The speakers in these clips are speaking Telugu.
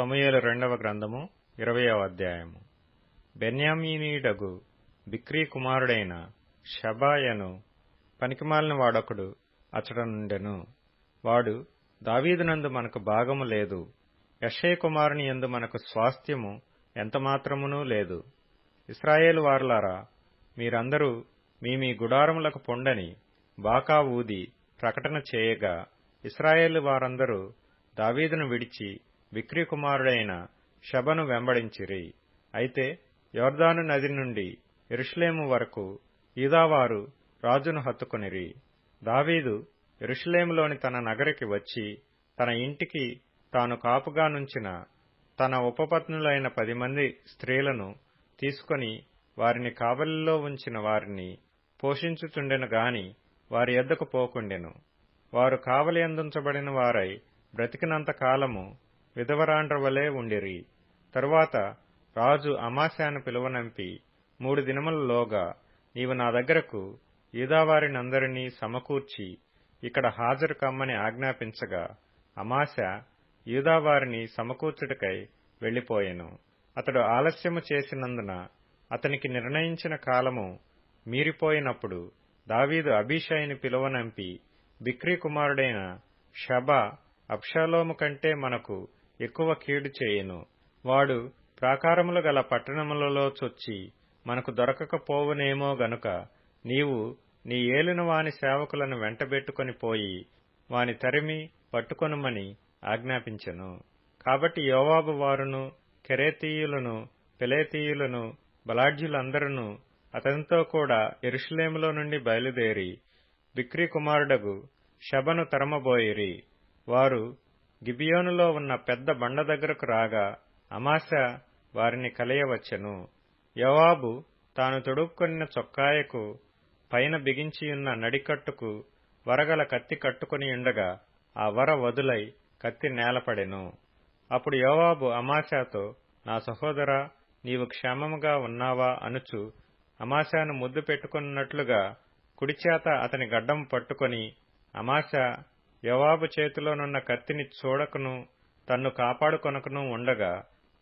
సమూయేలు రెండవ గ్రంథము ఇరవయవ అధ్యాయము. బెన్యామీనీయుడగు బిక్రీ కుమారుడైన షబాయను పనికిమాలిన వాడొకడు అచటనుండెను వాడు దావీదునందు మనకు భాగము లేదు. యషయ కుమారుని యందు మనకు స్వాస్థ్యము ఎంతమాత్రమునూ లేదు. ఇస్రాయేలు వారులారా మీరందరూ మీ మీ గుడారములకు పొండని బాకా ఊది ప్రకటన చేయగా ఇస్రాయేలు వారందరూ దావీదును విడిచి విక్రీకుమారుడైన షబను వెంబడించిరి. అయితే యోర్దాను నది నుండి ఎరుషలేము వరకు ఈదావారు రాజును హత్తుకొనిరి. దావీదు ఎరుషలేములోని తన నగరికి వచ్చి తన ఇంటికి తాను కాపుగా నుంచిన తన ఉపపత్నులైన పది మంది స్త్రీలను తీసుకొని వారిని కావలిలో ఉంచిన వారిని పోషించుచుండెను గాని వారి ఎద్దకు పోకుండెను. వారు కావలి అందించబడిన వారై బ్రతికినంత కాలము విధవరాండ్రవలే ఉండిరి. తరువాత రాజు అమాశాను పిలువనంపి మూడు దినములలోగా నీవు నా దగ్గరకు యూదావారినందరినీ సమకూర్చి ఇక్కడ హాజరు కమ్మని ఆజ్ఞాపించగా అమాశ యూదావారిని సమకూర్చుటకై వెళ్ళిపోయెను అతడు ఆలస్యము చేసినందున అతనికి నిర్ణయించిన కాలము మీరిపోయినప్పుడు దావీదు అభిషాయిని పిలువనంపి బిక్రీ కుమారుడైన షబా అబ్షాలోము కంటే మనకు ఎక్కువ కీడు చేయను. వాడు ప్రాకారములు గల పట్టణములలో చొచ్చి మనకు దొరకకపోవునేమో గనుక నీవు నీ ఏలిన వాని సేవకులను వెంటబెట్టుకొని పోయి వాని తరిమి పట్టుకొనుమని ఆజ్ఞాపించెను. కాబట్టి యోవాబు వారును కెరేతీయులను పెలేతీయులను బలాఢ్యులందరూ అతనితో కూడా ఎరుషులేములో నుండి బయలుదేరి బిక్రీ కుమారుడగు షబను తరమబోయిరి. వారు గిబియోనులో ఉన్న పెద్ద బండ దగ్గరకు రాగా అమాశ వారిని కలయవచ్చెను. యవాబు తాను తొడుక్కొనిన చొక్కాయకు పైన బిగించియున్న నడికట్టుకు వరగల కత్తి కట్టుకుని ఉండగా ఆ వర వదులై కత్తి నేలపడెను. అప్పుడు యోవాబు అమాశాతో నా సహోదరా నీవు క్షేమముగా ఉన్నావా? అనుచు అమాశాను ముద్దు పెట్టుకున్నట్లుగా కుడిచేత అతని గడ్డం పట్టుకొని అమాశా యవాబు చేతిలోనున్న కత్తిని చూడకును తన్ను కాపాడుకొనకును ఉండగా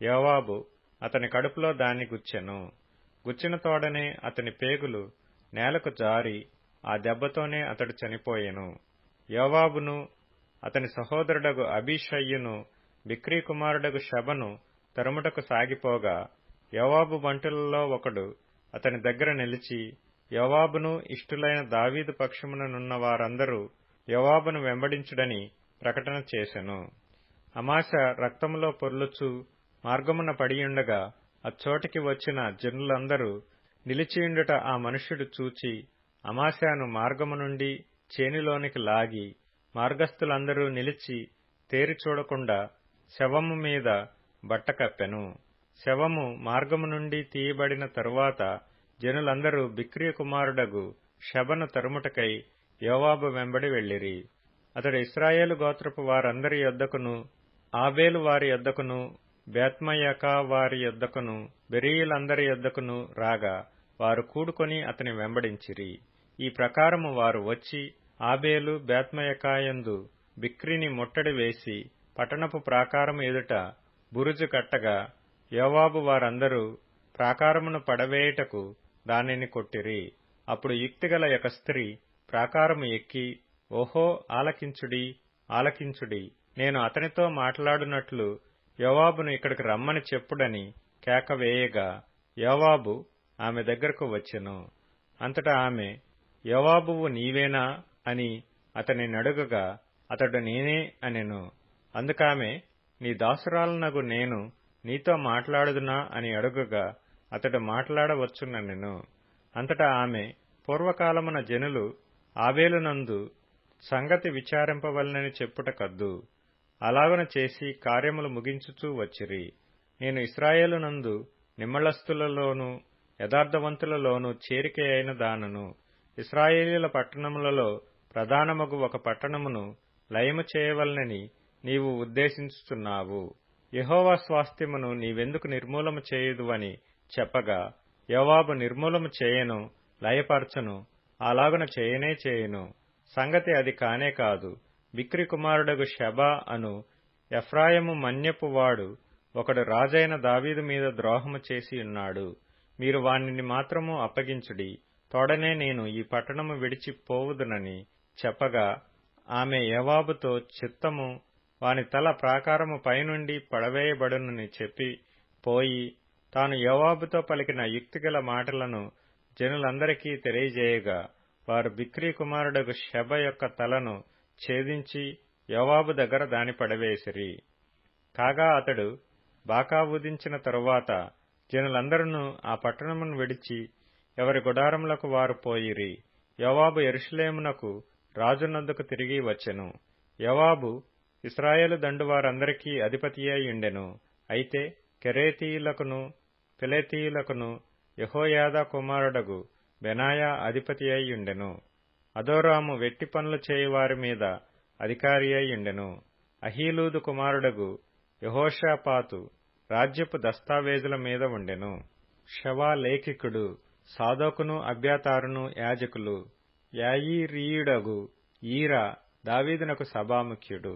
యోవాబు అతని కడుపులో దాన్ని గుచ్చెను. గుచ్చిన తోడనే అతని పేగులు నేలకు జారి ఆ దెబ్బతోనే అతడు చనిపోయెను. యోవాబును అతని సహోదరుడగు అభిషయ్యును బిక్రీ కుమారుడగు శబను తరుముటకు సాగిపోగా యోవాబు బంటులలో ఒకడు అతని దగ్గర నిలిచి యోవాబును ఇష్టులైన దావీదు పక్షముననున్న వారందరూ యోవాబును వెంబడించుడని ప్రకటన చేసెను. అమాశ రక్తములో పొర్లుచు మార్గమున పడియుండగా అచ్చోటికి వచ్చిన జనులందరూ నిలిచియుండుట ఆ మనుష్యుడు చూచి అమాశాను మార్గము నుండి చేనిలోనికి లాగి మార్గస్థులందరూ నిలిచి తేరి చూడకుండా శవము మీద బట్ట కప్పెను. శవము మార్గము నుండి తీయబడిన తరువాత జనులందరూ బిక్రియ కుమారుడగు శబను తరుముటకై యోవాబు వెంబడి వెళ్ళిరి అతడు ఇస్రాయేలు గోత్రపు వారందరి యొద్దకును ఆబేలు వారి యొద్దకును బేత్మయకా వారి యొద్దకును బెరీయులందరి యొద్దకును రాగా వారు కూడుకొని అతని వెంబడించిరి. ఈ ప్రకారము వారు వచ్చి ఆబేలు బేత్మయకాయందు బిక్రిని ముట్టడి వేసి పట్టణపు ప్రాకారము ఎదుట బురుజు కట్టగా యోవాబు వారందరూ ప్రాకారమును పడవేయుటకు దానిని కొట్టిరి. అప్పుడు యుక్తిగల యొక్క స్త్రీ ప్రాకారము ఎక్కి ఓహో ఆలకించుడి ఆలకించుడి నేను అతనితో మాట్లాడునట్లు యోవాబును ఇక్కడికి రమ్మని చెప్పుడని కేక వేయగా యోవాబు ఆమె దగ్గరకు వచ్చెను. అంతటా ఆమె యోవాబువు నీవేనా అని అతని నడుగగా అతడు నేనే అనెను. అందుకామె నీ దాసురాలనగు నేను నీతో మాట్లాడుదునా అని అడుగగా అతడు మాట్లాడవచ్చునెను అంతటా ఆమె పూర్వకాలమున జనులు ఆవేలునందు సంగతి విచారింపవలనని చెప్పుట కద్దు అలాగన చేసి కార్యములు ముగించుచూ వచ్చిరి. నేను ఇస్రాయేలునందు నిమ్మళస్తులలోనూ యథార్థవంతులలోనూ చేరిక అయిన దానను ఇస్రాయేలీల పట్టణములలో ప్రధానమగు ఒక పట్టణమును లయము చేయవలనని నీవు ఉద్దేశించుచున్నావు. యహోవా స్వాస్థ్యమును నీవెందుకు నిర్మూలము చేయదు అని చెప్పగా యోవాబు నిర్మూలము చేయను లయపరచను అలాగున చేయనే చేయను. సంగతి అది కానే కాదు. బిక్రి కుమారుడగు షబా అను ఎఫ్రాయము మన్యపు వాడు ఒకడు రాజైన దావీదు మీద ద్రోహము చేసి ఉన్నాడు. మీరు వానిని మాత్రము అప్పగించుడి. తోడనే నేను ఈ పట్టణము విడిచి పోవుదునని చెప్పగా ఆమె యవాబుతో చిత్తము వాని తల ప్రాకారము పైనుండి పడవేయబడునని చెప్పి పోయి తాను యవాబుతో పలికిన యుక్తిగల మాటలను జనులందరికీ తెలియజేయగా వారు బిక్రీ కుమారుడగు శబ యొక్క తలను ఛేదించి యోవాబు దగ్గర దాని పడవేసిరి. కాగా అతడు బాకా ఊదించిన తరువాత జనులందరూ ఆ పట్టణమును విడిచి ఎవరి గుడారములకు వారు పోయిరి యోవాబు ఎరుషులేమునకు రాజునందుకు తిరిగి వచ్చెను. యోవాబు ఇస్రాయేలు దండు వారందరికీ అధిపతి ఉండెను. అయితే కెరేతీయులకును పిలేతీయులకును యహోయాదా కుమారుడగు బెనాయా అధిపతి అయ్యుండెను. అదోరాము వెట్టి పనులు చేయువారి మీద అధికారి ఉండెను అహీలూదు కుమారుడగు యహోషాపాతు రాజ్యపు దస్తావేజుల మీద ఉండెను. షవా లేఖికుడు సాదోకును అభ్యాతారును యాజకులు యాయీరీయుడగు ఈరా దావీదునకు సభాముఖ్యుడు.